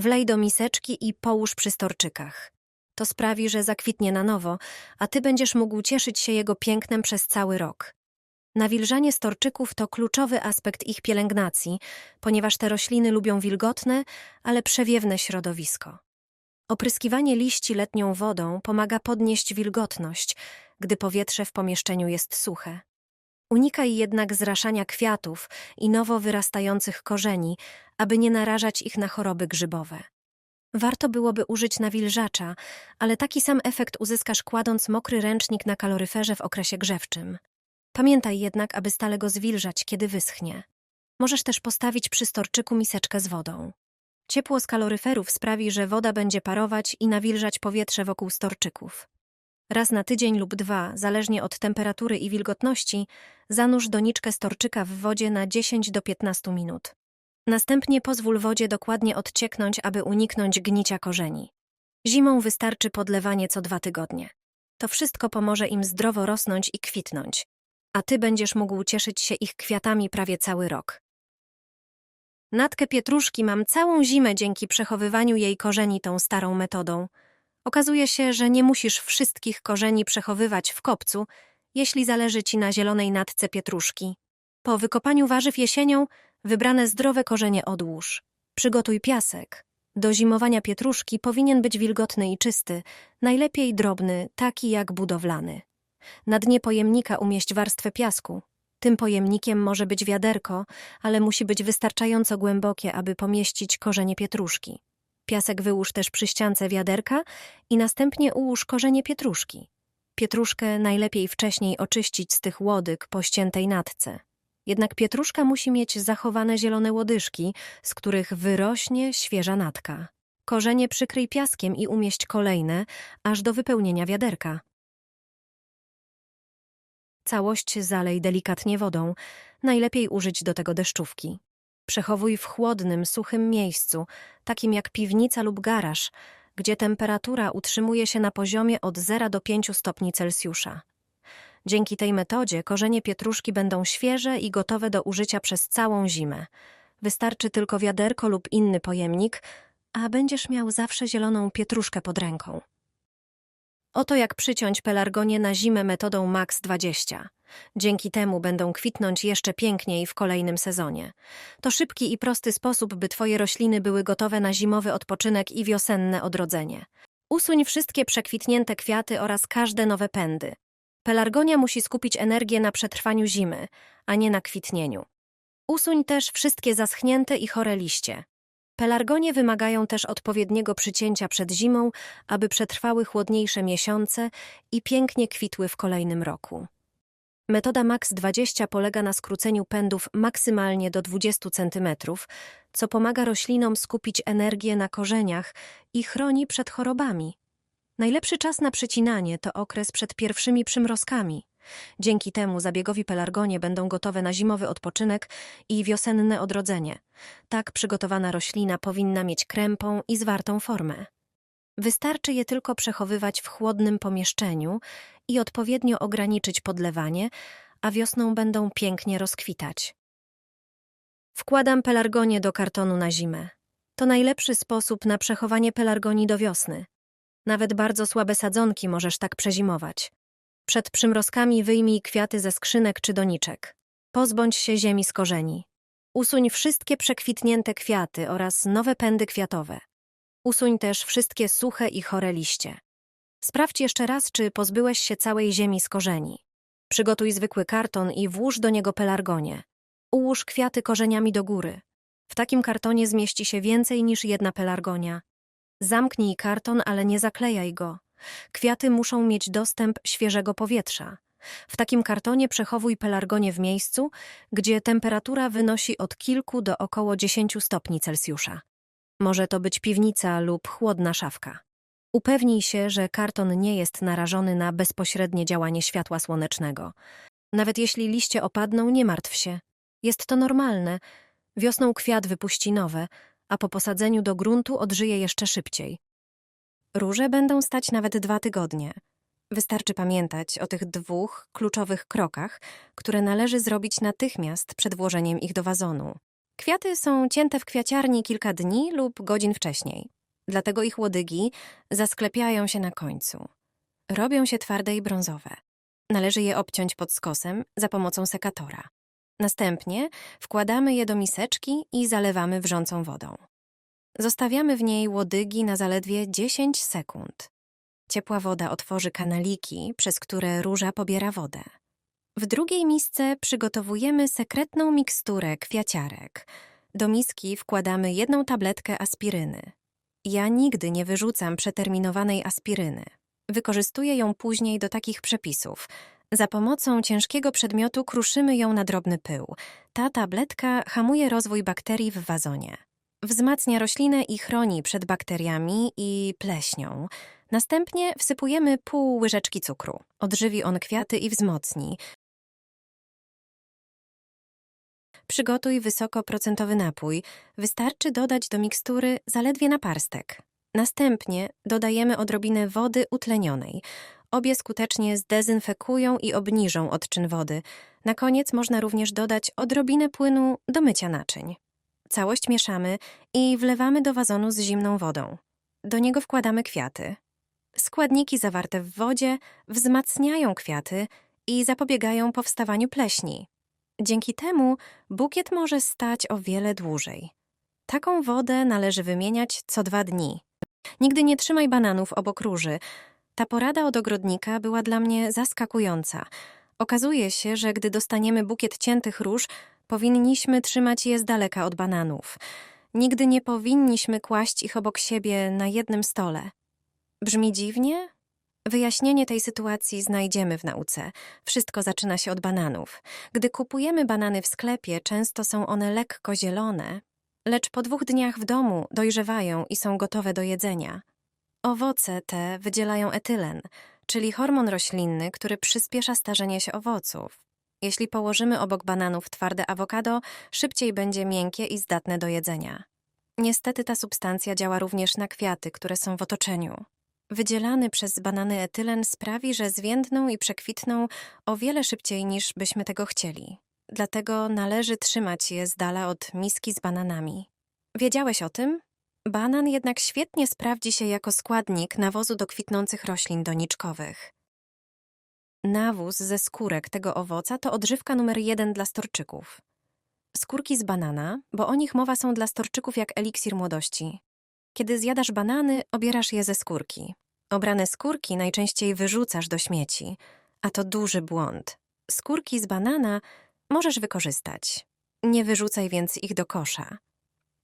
Wlej do miseczki i połóż przy storczykach. To sprawi, że zakwitnie na nowo, a ty będziesz mógł cieszyć się jego pięknem przez cały rok. Nawilżanie storczyków to kluczowy aspekt ich pielęgnacji, ponieważ te rośliny lubią wilgotne, ale przewiewne środowisko. Opryskiwanie liści letnią wodą pomaga podnieść wilgotność, gdy powietrze w pomieszczeniu jest suche. Unikaj jednak zraszania kwiatów i nowo wyrastających korzeni, aby nie narażać ich na choroby grzybowe. Warto byłoby użyć nawilżacza, ale taki sam efekt uzyskasz kładąc mokry ręcznik na kaloryferze w okresie grzewczym. Pamiętaj jednak, aby stale go zwilżać, kiedy wyschnie. Możesz też postawić przy storczyku miseczkę z wodą. Ciepło z kaloryferów sprawi, że woda będzie parować i nawilżać powietrze wokół storczyków. Raz na tydzień lub dwa, zależnie od temperatury i wilgotności, zanurz doniczkę storczyka w wodzie na 10 do 15 minut. Następnie pozwól wodzie dokładnie odcieknąć, aby uniknąć gnicia korzeni. Zimą wystarczy podlewanie co dwa tygodnie. To wszystko pomoże im zdrowo rosnąć i kwitnąć, a ty będziesz mógł cieszyć się ich kwiatami prawie cały rok. Natkę pietruszki mam całą zimę dzięki przechowywaniu jej korzeni tą starą metodą. Okazuje się, że nie musisz wszystkich korzeni przechowywać w kopcu, jeśli zależy ci na zielonej natce pietruszki. Po wykopaniu warzyw jesienią wybrane zdrowe korzenie odłóż. Przygotuj piasek. Do zimowania pietruszki powinien być wilgotny i czysty, najlepiej drobny, taki jak budowlany. Na dnie pojemnika umieść warstwę piasku. Tym pojemnikiem może być wiaderko, ale musi być wystarczająco głębokie, aby pomieścić korzenie pietruszki. Piasek wyłóż też przy ściance wiaderka i następnie ułóż korzenie pietruszki. Pietruszkę najlepiej wcześniej oczyścić z tych łodyg po ściętej natce. Jednak pietruszka musi mieć zachowane zielone łodyżki, z których wyrośnie świeża natka. Korzenie przykryj piaskiem i umieść kolejne, aż do wypełnienia wiaderka. Całość zalej delikatnie wodą, najlepiej użyć do tego deszczówki. Przechowuj w chłodnym, suchym miejscu, takim jak piwnica lub garaż, gdzie temperatura utrzymuje się na poziomie od 0 do 5 stopni Celsjusza. Dzięki tej metodzie korzenie pietruszki będą świeże i gotowe do użycia przez całą zimę. Wystarczy tylko wiaderko lub inny pojemnik, a będziesz miał zawsze zieloną pietruszkę pod ręką. Oto jak przyciąć pelargonie na zimę metodą MAX 20. Dzięki temu będą kwitnąć jeszcze piękniej w kolejnym sezonie. To szybki i prosty sposób, by Twoje rośliny były gotowe na zimowy odpoczynek i wiosenne odrodzenie. Usuń wszystkie przekwitnięte kwiaty oraz każde nowe pędy. Pelargonia musi skupić energię na przetrwaniu zimy, a nie na kwitnieniu. Usuń też wszystkie zaschnięte i chore liście. Pelargonie wymagają też odpowiedniego przycięcia przed zimą, aby przetrwały chłodniejsze miesiące i pięknie kwitły w kolejnym roku. Metoda MAX 20 polega na skróceniu pędów maksymalnie do 20 cm, co pomaga roślinom skupić energię na korzeniach i chroni przed chorobami. Najlepszy czas na przecinanie to okres przed pierwszymi przymrozkami. Dzięki temu zabiegowi pelargonie będą gotowe na zimowy odpoczynek i wiosenne odrodzenie. Tak przygotowana roślina powinna mieć krępą i zwartą formę. Wystarczy je tylko przechowywać w chłodnym pomieszczeniu i odpowiednio ograniczyć podlewanie, a wiosną będą pięknie rozkwitać. Wkładam pelargonię do kartonu na zimę. To najlepszy sposób na przechowanie pelargonii do wiosny. Nawet bardzo słabe sadzonki możesz tak przezimować. Przed przymrozkami wyjmij kwiaty ze skrzynek czy doniczek. Pozbądź się ziemi z korzeni. Usuń wszystkie przekwitnięte kwiaty oraz nowe pędy kwiatowe. Usuń też wszystkie suche i chore liście. Sprawdź jeszcze raz, czy pozbyłeś się całej ziemi z korzeni. Przygotuj zwykły karton i włóż do niego pelargonię. Ułóż kwiaty korzeniami do góry. W takim kartonie zmieści się więcej niż jedna pelargonia. Zamknij karton, ale nie zaklejaj go. Kwiaty muszą mieć dostęp świeżego powietrza. W takim kartonie przechowuj pelargonię w miejscu, gdzie temperatura wynosi od kilku do około 10 stopni Celsjusza. Może to być piwnica lub chłodna szafka. Upewnij się, że karton nie jest narażony na bezpośrednie działanie światła słonecznego. Nawet jeśli liście opadną, nie martw się. Jest to normalne. Wiosną kwiat wypuści nowe, a po posadzeniu do gruntu odżyje jeszcze szybciej. Róże będą stać nawet dwa tygodnie. Wystarczy pamiętać o tych dwóch kluczowych krokach, które należy zrobić natychmiast przed włożeniem ich do wazonu. Kwiaty są cięte w kwiaciarni kilka dni lub godzin wcześniej. Dlatego ich łodygi zasklepiają się na końcu. Robią się twarde i brązowe. Należy je obciąć pod skosem za pomocą sekatora. Następnie wkładamy je do miseczki i zalewamy wrzącą wodą. Zostawiamy w niej łodygi na zaledwie 10 sekund. Ciepła woda otworzy kanaliki, przez które róża pobiera wodę. W drugiej misce przygotowujemy sekretną miksturę kwiaciarek. Do miski wkładamy jedną tabletkę aspiryny. Ja nigdy nie wyrzucam przeterminowanej aspiryny. Wykorzystuję ją później do takich przepisów. Za pomocą ciężkiego przedmiotu kruszymy ją na drobny pył. Ta tabletka hamuje rozwój bakterii w wazonie. Wzmacnia roślinę i chroni przed bakteriami i pleśnią. Następnie wsypujemy pół łyżeczki cukru. Odżywi on kwiaty i wzmocni. Przygotuj wysokoprocentowy napój. Wystarczy dodać do mikstury zaledwie naparstek. Następnie dodajemy odrobinę wody utlenionej. Obie skutecznie zdezynfekują i obniżą odczyn wody. Na koniec można również dodać odrobinę płynu do mycia naczyń. Całość mieszamy i wlewamy do wazonu z zimną wodą. Do niego wkładamy kwiaty. Składniki zawarte w wodzie wzmacniają kwiaty i zapobiegają powstawaniu pleśni. Dzięki temu bukiet może stać o wiele dłużej. Taką wodę należy wymieniać co dwa dni. Nigdy nie trzymaj bananów obok róży. Ta porada od ogrodnika była dla mnie zaskakująca. Okazuje się, że gdy dostaniemy bukiet ciętych róż, powinniśmy trzymać je z daleka od bananów. Nigdy nie powinniśmy kłaść ich obok siebie na jednym stole. Brzmi dziwnie? Wyjaśnienie tej sytuacji znajdziemy w nauce. Wszystko zaczyna się od bananów. Gdy kupujemy banany w sklepie, często są one lekko zielone, lecz po dwóch dniach w domu dojrzewają i są gotowe do jedzenia. Owoce te wydzielają etylen, czyli hormon roślinny, który przyspiesza starzenie się owoców. Jeśli położymy obok bananów twarde awokado, szybciej będzie miękkie i zdatne do jedzenia. Niestety ta substancja działa również na kwiaty, które są w otoczeniu. Wydzielany przez banany etylen sprawi, że zwiędną i przekwitną o wiele szybciej niż byśmy tego chcieli. Dlatego należy trzymać je z dala od miski z bananami. Wiedziałeś o tym? Banan jednak świetnie sprawdzi się jako składnik nawozu do kwitnących roślin doniczkowych. Nawóz ze skórek tego owoca to odżywka numer jeden dla storczyków. Skórki z banana, bo o nich mowa są dla storczyków jak eliksir młodości. Kiedy zjadasz banany, obierasz je ze skórki. Obrane skórki najczęściej wyrzucasz do śmieci, a to duży błąd. Skórki z banana możesz wykorzystać. Nie wyrzucaj więc ich do kosza.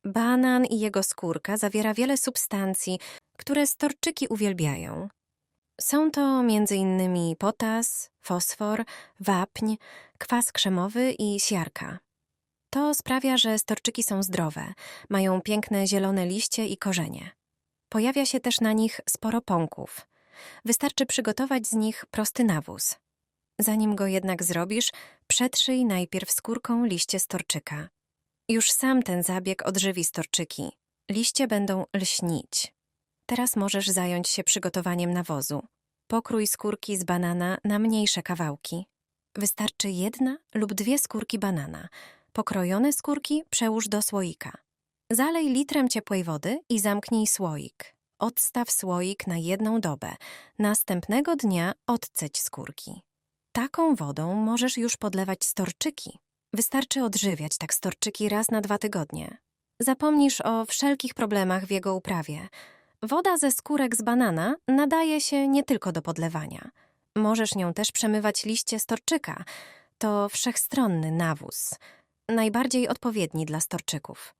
Banan i jego skórka zawiera wiele substancji, które storczyki uwielbiają. Są to m.in. potas, fosfor, wapń, kwas krzemowy i siarka. To sprawia, że storczyki są zdrowe, mają piękne zielone liście i korzenie. Pojawia się też na nich sporo pąków. Wystarczy przygotować z nich prosty nawóz. Zanim go jednak zrobisz, przetrzyj najpierw skórką liście storczyka. Już sam ten zabieg odżywi storczyki. Liście będą lśnić. Teraz możesz zająć się przygotowaniem nawozu. Pokrój skórki z banana na mniejsze kawałki. Wystarczy jedna lub dwie skórki banana. Pokrojone skórki przełóż do słoika. Zalej litrem ciepłej wody i zamknij słoik. Odstaw słoik na jedną dobę. Następnego dnia odceć skórki. Taką wodą możesz już podlewać storczyki. Wystarczy odżywiać tak storczyki raz na dwa tygodnie. Zapomnisz o wszelkich problemach w jego uprawie. Woda ze skórek z banana nadaje się nie tylko do podlewania. Możesz nią też przemywać liście storczyka. To wszechstronny nawóz, najbardziej odpowiedni dla storczyków.